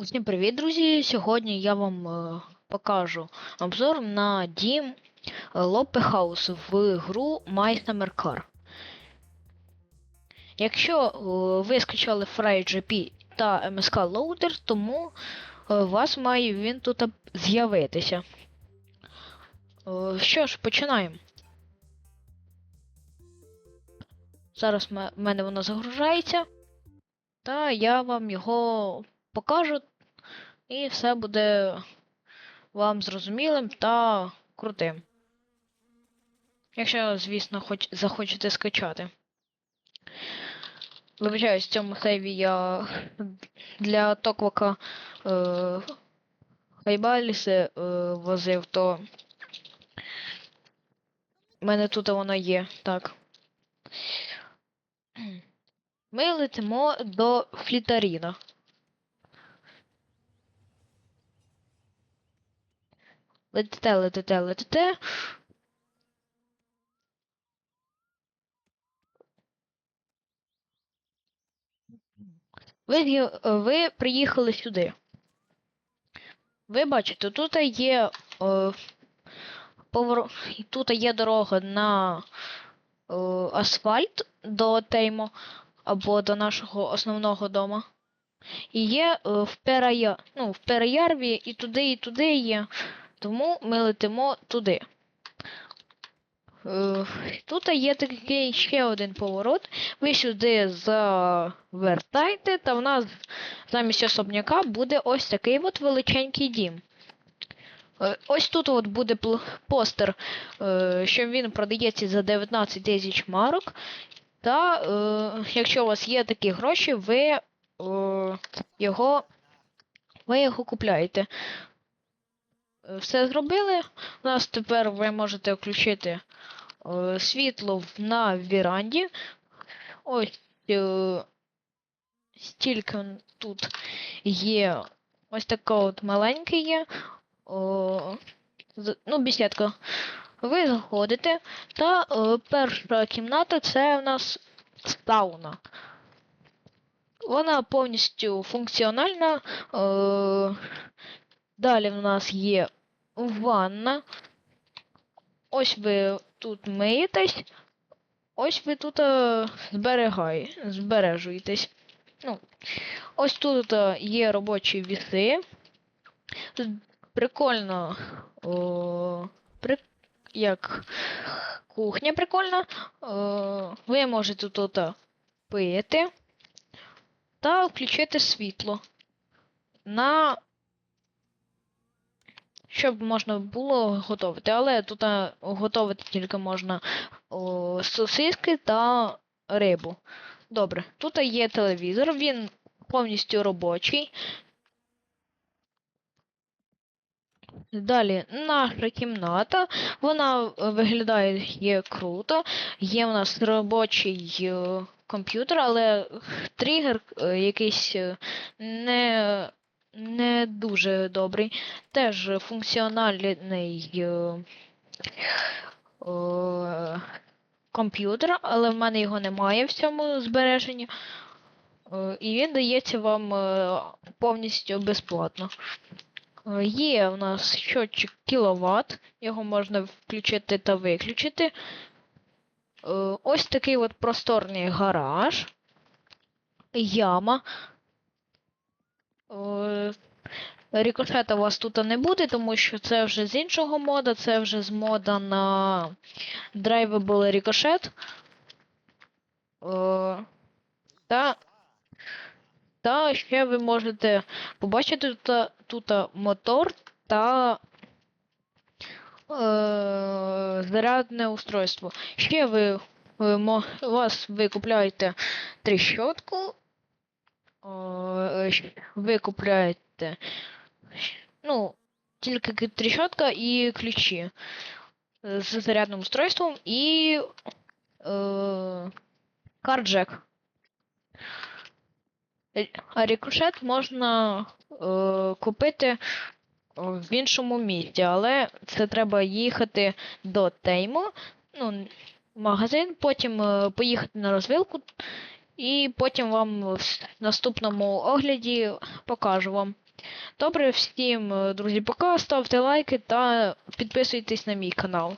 Усім привіт, друзі! Сьогодні я вам е, покажу обзор на дім Лопе Хаус в гру My Summer Car. Якщо е, ви скачали FryGP та MSK Loader, тому е, у вас має він тут з'явитися. Е, Що ж, починаємо. Зараз в мене воно загружається. Та я вам його покажу, і все буде вам зрозумілим та крутим. Якщо, звісно, хоч захочете скачати. Вибачаюсь, в цьому сейві я для Токвака е, Хайбаліси е, возив, то в мене тут воно є, так. Ми летимо до Флітаріна. Летите, летите, летите. Ви, ви приїхали сюди. Ви бачите, тут є е, повор... тут є дорога на е, асфальт до Теймо або до нашого основного дома. І є е, в, Перая... ну, в Переярві і туди, і туди є. Тому ми летимо туди. Тут є такий ще один поворот. Ви сюди завертайте, та в нас замість особняка буде ось такий от величенький дім. Е, Ось тут от буде постер, е, що він продається за 19 тисяч марок. Та е, якщо у вас є такі гроші, ви його, ви його купляєте. Все зробили. У нас тепер ви можете включити е, світло на віранді. Ось е, стільки тут є. Ось така от маленька є. О, ну, бесідка. Ви заходите, та е, перша кімната це у нас сауна. Вона повністю функціональна. Е, далі в нас є ванна. Ось ви тут миєтесь. Ось ви тут е, зберігає, збережуєтесь. Ну, ось тут е, є робочі віси. Прикольно. О, при, як кухня прикольна. О, ви можете тут е, пити та включити світло на щоб можна було готувати. Але тут готувати тільки можна о, сосиски та рибу. Добре, тут є телевізор, він повністю робочий. Далі наша кімната, вона е, виглядає є круто. Є у нас робочий е, комп'ютер, але тригер е, якийсь е, не дуже добрий. Теж функціональний е, е, комп'ютер, але в мене його немає в цьому збереженні. Е, І він дається вам повністю безплатно. Є у нас щотчик кіловат, його можна включити та виключити. Ось такий от просторний гараж, яма. Рікошета у вас тут не буде, тому що це вже з іншого мода, це вже з мода на Drivable Ricochet. Е, Та, та ще ви можете побачити тут, тут мотор та е, зарядне устройство. Ще ви, ви вас ви купляєте тріщотку, е, ви купляєте ну, тільки тріщотка і ключі е, з зарядним устройством і е, карджек. Е, А рикошет можна е, купити в іншому місті, але це треба їхати до Теймо, ну, магазин, потім е, поїхати на розвилку, і потім вам в наступному огляді покажу вам. Добре, всім, е, друзі, пока, ставте лайки та підписуйтесь на мій канал.